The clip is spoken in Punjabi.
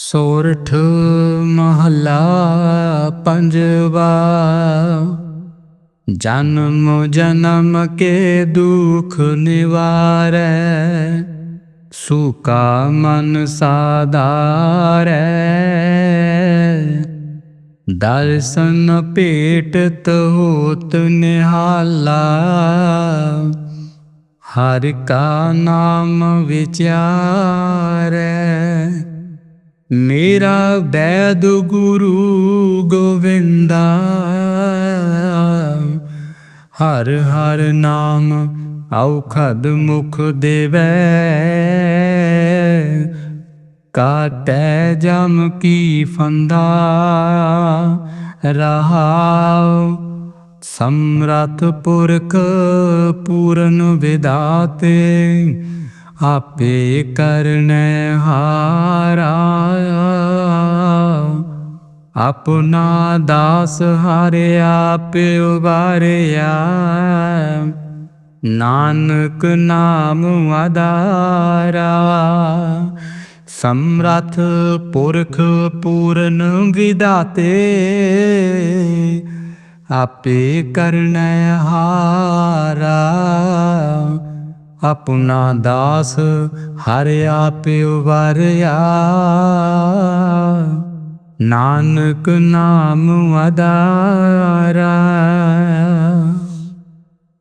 ਸੋਰਠ ਮਹਲਾ ਪੰਜਵਾ, ਜਨਮ ਜਨਮ ਕੇ ਦੁਖ ਨਿਵਾਰੈ, ਸੁਕਾ ਮਨ ਸਾਧਾਰੈ। ਦਰਸ਼ਨ ਭੇਟਤ ਹੋਤ ਨਿਹਾਲਾ, ਹਰਿ ਕਾ ਨਾਮ ਵਿਚਾਰੈ। ਮੇਰਾ ਬੈਦ ਗੁਰੂ ਗੋਵਿੰਦਾ, ਹਰ ਹਰ ਨਾਮ ਔਖਦ ਮੁਖ ਦੇਵੈ। ਕਾਟੈ ਜਮ ਕੀ ਫੰਦਾ, ਰਹਾਉ ਸਮਰਤ ਪੁਰਖ ਪੂਰਨ ਵਿਦਾਤੇ, ਆਪੇ ਕਰਨੈ ਹਾਰਾ। ਆਪਣਾ ਦਾਸ ਹਰਿ ਆਪੇ ਉਬਾਰਿਆ ਨਾਨਕ ਨਾਮ ਆਧਾਰਾ। ਸਮਰਥ ਪੁਰਖ ਪੂਰਨ ਵਿਦਾਤੇ ਆਪੇ ਕਰਨੈ ਹਾਰਾ। ਆਪਣਾ ਦਾਸ ਹਰਿ ਆਪੇ ਉਵਾਰਿਆ ਨਾਨਕ ਨਾਮ ਅਦਾਰਾ